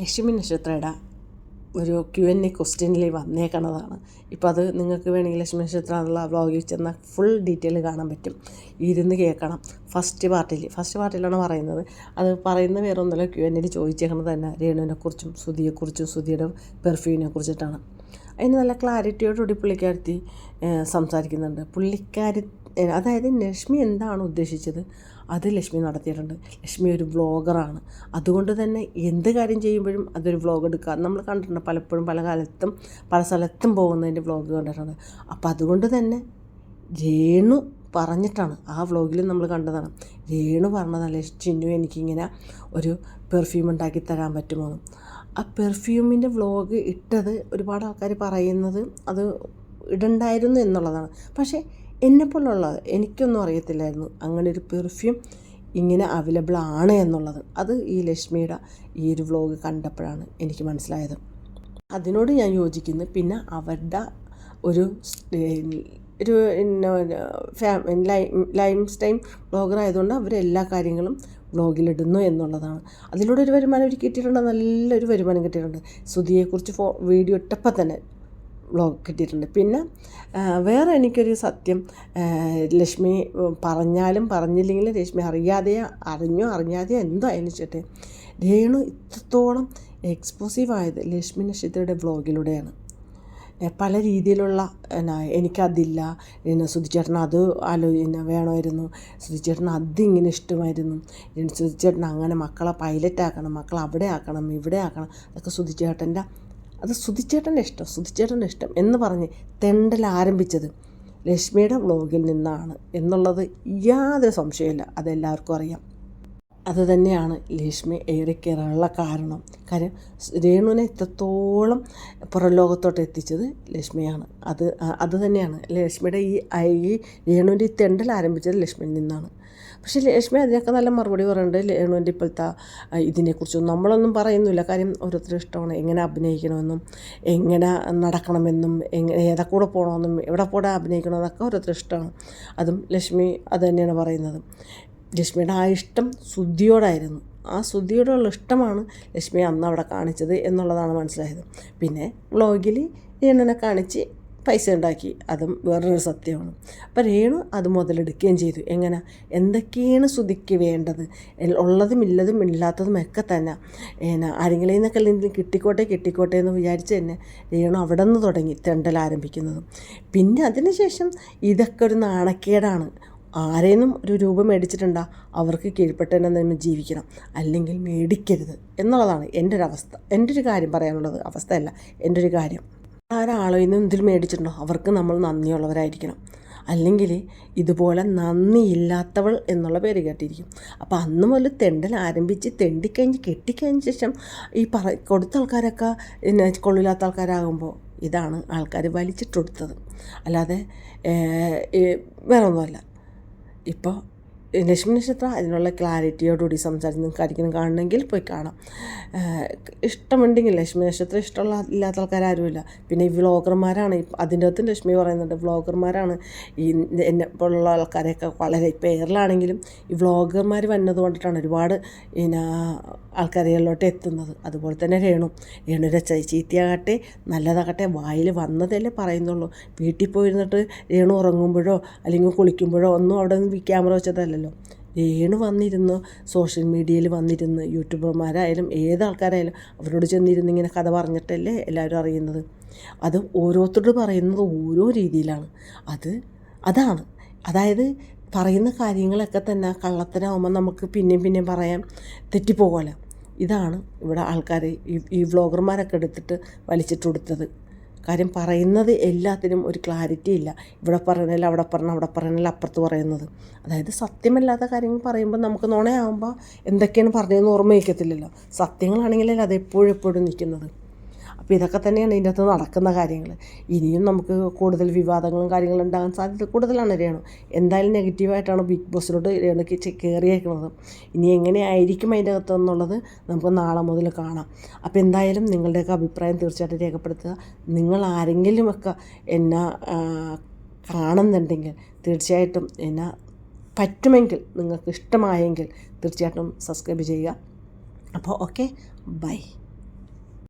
ലക്ഷ്മി നക്ഷത്രയുടെ ഒരു Q N A ക്വസ്റ്റ്യനിൽ വന്നേക്കണതാണ്. ഇപ്പോൾ അത് നിങ്ങൾക്ക് വേണമെങ്കിൽ ലക്ഷ്മി നക്ഷത്ര എന്നുള്ള വ്ളോഗിൽ ചെന്നാൽ ഫുൾ ഡീറ്റെയിൽ കാണാൻ പറ്റും. ഇരുന്ന് കേൾക്കണം. ഫസ്റ്റ് പാർട്ടിൽ ഫസ്റ്റ് പാർട്ടിലാണ് പറയുന്നത്. അത് പറയുന്ന വേറെ ഒന്നുമില്ല ക്യു എൻ എയിൽ ചോദിച്ചേക്കുന്നത് തന്നെ രേണുവിനെക്കുറിച്ചും സുധിയെക്കുറിച്ചും സുധിയുടെ പെർഫ്യൂമിനെ കുറിച്ചിട്ടാണ്. അതിന് നല്ല ക്ലാരിറ്റിയോടുകൂടി പുള്ളിക്കാരത്തി സംസാരിക്കുന്നുണ്ട്. പുള്ളിക്കാരി അതായത് ലക്ഷ്മി എന്താണ് ഉദ്ദേശിച്ചത്? അത് ലക്ഷ്മി നടത്തിയിട്ടുണ്ട്. ലക്ഷ്മി ഒരു വ്ളോഗറാണ് അതുകൊണ്ട് തന്നെ എന്ത് കാര്യം ചെയ്യുമ്പോഴും അതൊരു വ്ളോഗ് എടുക്കുക. നമ്മൾ കണ്ടിട്ടുണ്ട് പലപ്പോഴും പല കാലത്തും പല സ്ഥലത്തും പോകുന്നതിന്റെ വ്ളോഗ് കണ്ടിട്ടുണ്ട്. അപ്പോൾ അതുകൊണ്ട് തന്നെ രേണു പറഞ്ഞിട്ടാണ് ആ വ്ളോഗിൽ നമ്മൾ കണ്ടതാണ്. രേണു പറഞ്ഞതാണ് ചിന്നു എനിക്കിങ്ങനെ ഒരു പെർഫ്യൂം ഉണ്ടാക്കി തരാൻ പറ്റുമോ? ആ പെർഫ്യൂമിന്റെ വ്ളോഗ് ഇട്ടത് ഒരുപാട് ആൾക്കാർ പറയുന്നത് അത് ഇടണ്ടായിരുന്നു എന്നുള്ളതാണ്. പക്ഷേ എന്നെപ്പോലുള്ള എനിക്കൊന്നും അറിയത്തില്ലായിരുന്നു. അങ്ങനെ ഒരു പെർഫ്യൂം ഇങ്ങനെ അവൈലബിൾ ആണ് എന്നുള്ളത്. അത് ഈ ലക്ഷ്മിയുടെ ഈ ഒരു വ്ളോഗ് കണ്ടപ്പോഴാണ് എനിക്ക് മനസ്സിലായത്. അതിനോട് ഞാൻ യോജിക്കുന്നു. പിന്നെ അവരുടെ ഒരു ഒരു ലൈം സ്റ്റൈം ബ്ലോഗർ ആയതുകൊണ്ട് അവർ എല്ലാ കാര്യങ്ങളും വ്ളോഗിലിടുന്നു എന്നുള്ളതാണ്. അതിലൂടെ ഒരു വരുമാനം ഒരു കിട്ടിയിട്ടുണ്ട്. നല്ലൊരു വരുമാനം കിട്ടിയിട്ടുണ്ട്. സുധിയെക്കുറിച്ച് ഫോ വീഡിയോ ഇട്ടപ്പോൾ തന്നെ വ്ളോഗ് കിട്ടിയിട്ടുണ്ട്. പിന്നെ വേറെ എനിക്കൊരു സത്യം ലക്ഷ്മി പറഞ്ഞാലും പറഞ്ഞില്ലെങ്കിലും ലക്ഷ്മി അറിയാതെയോ അറിഞ്ഞോ അറിഞ്ഞാതെയോ എന്തോ അതിന് വെച്ചിട്ട് രേണു ഇത്രത്തോളം എക്സ്പ്ലോസീവായത് ലക്ഷ്മി നക്ഷത്രയുടെ വ്ളോഗിലൂടെയാണ് പല രീതിയിലുള്ള എന്നാ എനിക്കതില്ല പിന്നെ സുധിച്ചേട്ടൻ അത് ആലോ പിന്നെ വേണമായിരുന്നു. സുധിച്ചേട്ടൻ അതിങ്ങനെ ഇഷ്ടമായിരുന്നു. സുധിച്ചേട്ടൻ അങ്ങനെ മക്കളെ പൈലറ്റ് ആക്കണം മക്കളെ അവിടെ ആക്കണം ഇവിടെ ആക്കണം അതൊക്കെ സുധിച്ചേട്ടന്റെ അത് സുധിച്ചേട്ടന്റെ ഇഷ്ടം സുധിച്ചേട്ടന്റെ ഇഷ്ടം എന്ന് പറഞ്ഞ് തെണ്ടൽ ആരംഭിച്ചത് ലക്ഷ്മിയുടെ വ്ളോഗിൽ നിന്നാണ് എന്നുള്ളത് യാതൊരു സംശയമില്ല അതെല്ലാവർക്കും അറിയാം. അത് തന്നെയാണ് ലക്ഷ്മി ഏറിക്കയറാനുള്ള കാരണം. കാര്യം രേണുവിനെ ഇത്രത്തോളം പുറം ലോകത്തോട്ട് എത്തിച്ചത് ലക്ഷ്മിയാണ്. അത് അത് തന്നെയാണ്. ലക്ഷ്മിയുടെ ഈ ഈ രേണുവിന്റെ ഈ തെണ്ടൽ ആരംഭിച്ചത് ലക്ഷ്മിയിൽ നിന്നാണ്. പക്ഷേ ലക്ഷ്മി അതിനൊക്കെ നല്ല മറുപടി പറയുന്നുണ്ട്. രേണുവിന്റെ ഇപ്പോഴത്തെ ഇതിനെക്കുറിച്ചൊന്നും നമ്മളൊന്നും പറയുന്നില്ല. കാര്യം ഓരോരുത്തരും ഇഷ്ടമാണ്. എങ്ങനെ അഭിനയിക്കണമെന്നും എങ്ങനെ നടക്കണമെന്നും എങ്ങനെ കൂടെ പോകണമെന്നും എവിടെ കൂടെ അഭിനയിക്കണമെന്നൊക്കെ ഓരോരുത്തർ ഇഷ്ടമാണ്. അതും ലക്ഷ്മി അത് തന്നെയാണ് പറയുന്നത്. ലക്ഷ്മിയുടെ ആ ഇഷ്ടം ശുദ്ധിയോടായിരുന്നു. ആ ശുദ്ധിയോടുള്ള ഇഷ്ടമാണ് ലക്ഷ്മി അന്ന് അവിടെ കാണിച്ചത് എന്നുള്ളതാണ് മനസ്സിലായത്. പിന്നെ വ്ളോഗിൽ രേണുവിനെ കാണിച്ച് പൈസ ഉണ്ടാക്കി. അതും വേറൊരു സത്യമാണ്. അപ്പോൾ രേണു അത് മുതലെടുക്കുകയും ചെയ്തു. എങ്ങനെ? എന്തൊക്കെയാണ് ശ്രുതിക്ക് വേണ്ടത്? ഉള്ളതും ഇല്ലതും ഇല്ലാത്തതും ഒക്കെ തന്നെ. എന്നാ ആരെങ്കിലും നിന്നൊക്കെ അല്ലെങ്കിൽ കിട്ടിക്കോട്ടെ കിട്ടിക്കോട്ടെ എന്ന് വിചാരിച്ച് തന്നെ രേണു അവിടെ നിന്ന് തുടങ്ങി തെണ്ടൽ ആരംഭിക്കുന്നത്. പിന്നെ അതിനുശേഷം ഇതൊക്കെ ഒരു നാണക്കേടാണ്. ആരേന്നും ഒരു രൂപ മേടിച്ചിട്ടുണ്ടാ അവർക്ക് കീഴ്പ്പെട്ട് തന്നെ നമ്മൾ ജീവിക്കണം. അല്ലെങ്കിൽ മേടിക്കരുത് എന്നുള്ളതാണ് എന്റെ ഒരു അവസ്ഥ എന്റെ ഒരു കാര്യം പറയാനുള്ളത് അവസ്ഥയല്ല എന്റെ ഒരു കാര്യം. ആരാളോ ഇന്ന് എന്തിൽ മേടിച്ചിട്ടുണ്ടോ? അവർക്ക് നമ്മൾ നന്ദിയുള്ളവരായിരിക്കണം. അല്ലെങ്കിൽ ഇതുപോലെ നന്ദിയില്ലാത്തവൾ എന്നുള്ള പേര് കേട്ടിരിക്കും. അപ്പോൾ അന്ന് മുതൽ തെണ്ടൽ ആരംഭിച്ച് തെണ്ടിക്കഴിഞ്ഞ് കെട്ടിക്കഴിഞ്ഞ ശേഷം ഈ പറ കൊടുത്ത ആൾക്കാരൊക്കെ പിന്നെ കൊള്ളില്ലാത്ത ആൾക്കാരാകുമ്പോൾ ഇതാണ് ആൾക്കാർ വലിച്ചിട്ടെടുത്തത്. അല്ലാതെ വേറെ ഒന്നുമല്ല ഇപ്പോൾ ലക്ഷ്മി നക്ഷത്രം അതിനുള്ള ക്ലാരിറ്റിയോടുകൂടി സംസാരിച്ച് നിങ്ങൾക്ക് ആയിരിക്കും കാണണമെങ്കിൽ പോയി കാണാം. ഇഷ്ടമുണ്ടെങ്കിൽ ലക്ഷ്മി നക്ഷത്രം ഇഷ്ടമുള്ള ഇല്ലാത്ത ആൾക്കാരാരുമില്ല പിന്നെ ഈ വ്ളോഗർമാരാണ് അതിന്റെ അകത്തും ലക്ഷ്മി പറയുന്നുണ്ട് വ്ളോഗർമാരാണ് ഈ എന്നെ പോലുള്ള ആൾക്കാരെയൊക്കെ വളരെ പേരിലാണെങ്കിലും ഈ വ്ളോഗർമാർ വന്നത് കൊണ്ടിട്ടാണ് ഒരുപാട് പിന്നെ ആൾക്കാരിലോട്ട് എത്തുന്നത്. അതുപോലെ തന്നെ രേണു. രേണുവിന്റെ ചീത്തയാകട്ടെ നല്ലതാകട്ടെ വായിൽ വന്നതല്ലേ പറയുന്നുള്ളൂ. വീട്ടിൽ പോയിരുന്നിട്ട് രേണു ഉറങ്ങുമ്പോഴോ അല്ലെങ്കിൽ കുളിക്കുമ്പോഴോ ഒന്നും അവിടെ നിന്ന് ക്യാമറ വെച്ചതല്ലല്ലോ. രേണു വന്നിരുന്നു. സോഷ്യൽ മീഡിയയിൽ വന്നിരുന്ന്. യൂട്യൂബർമാരായാലും ഏത് ആൾക്കാരായാലും അവരോട് ചെന്നിരുന്ന് ഇങ്ങനെ കഥ പറഞ്ഞിട്ടല്ലേ എല്ലാവരും അറിയുന്നത്? അത് ഓരോരുത്തരോട് പറയുന്നത് ഓരോ രീതിയിലാണ്. അത് അതാണ്. അതായത് പറയുന്ന കാര്യങ്ങളൊക്കെ തന്നെ കള്ളത്തനാകുമ്പോൾ നമുക്ക് പിന്നെയും പിന്നെയും പറയാം. തെറ്റിപ്പോകല. ഇതാണ് ഇവിടെ ആൾക്കാർ ഈ ഈ വ്ളോഗർമാരൊക്കെ എടുത്തിട്ട് വലിച്ചിട്ട് കൊടുത്തത്. കാര്യം പറയുന്നത് എല്ലാത്തിനും ഒരു ക്ലാരിറ്റി ഇല്ല. ഇവിടെ പറഞ്ഞാൽ അവിടെ പറഞ്ഞ അവിടെ പറഞ്ഞാൽ അപ്പുറത്ത് പറയുന്നത്. അതായത് സത്യമല്ലാത്ത കാര്യങ്ങൾ പറയുമ്പോൾ നമുക്ക് നുണയാകുമ്പോൾ എന്തൊക്കെയാണ് പറഞ്ഞതെന്ന് ഓർമ്മ വയ്ക്കത്തില്ലല്ലോ. സത്യങ്ങളാണെങ്കിലല്ലേ അത് എപ്പോഴും എപ്പോഴും നിൽക്കുന്നത്. അപ്പോൾ ഇതൊക്കെ തന്നെയാണ് ഇതിന്റെ അകത്ത് നടക്കുന്ന കാര്യങ്ങൾ ഇനിയും നമുക്ക് കൂടുതൽ വിവാദങ്ങളും കാര്യങ്ങളും ഉണ്ടാകാൻ സാധ്യത കൂടുതലാണ് രേണു. എന്തായാലും നെഗറ്റീവായിട്ടാണ് ബിഗ് ബോസിലോട്ട് രേണുക്ക് കയറിയേക്കുന്നത് ഇനി എങ്ങനെയായിരിക്കും അതിന്റെ അകത്ത് എന്നുള്ളത് നമുക്ക് നാളെ മുതൽ കാണാം. അപ്പോൾ എന്തായാലും നിങ്ങളുടെയൊക്കെ അഭിപ്രായം തീർച്ചയായിട്ടും രേഖപ്പെടുത്തുക. നിങ്ങൾ ആരെങ്കിലുമൊക്കെ എന്നെ കാണുന്നുണ്ടെങ്കിൽ തീർച്ചയായിട്ടും എന്നെ പറ്റുമെങ്കിൽ നിങ്ങൾക്ക് ഇഷ്ടമായെങ്കിൽ തീർച്ചയായിട്ടും സബ്സ്ക്രൈബ് ചെയ്യുക. അപ്പോൾ ഓക്കെ ബൈ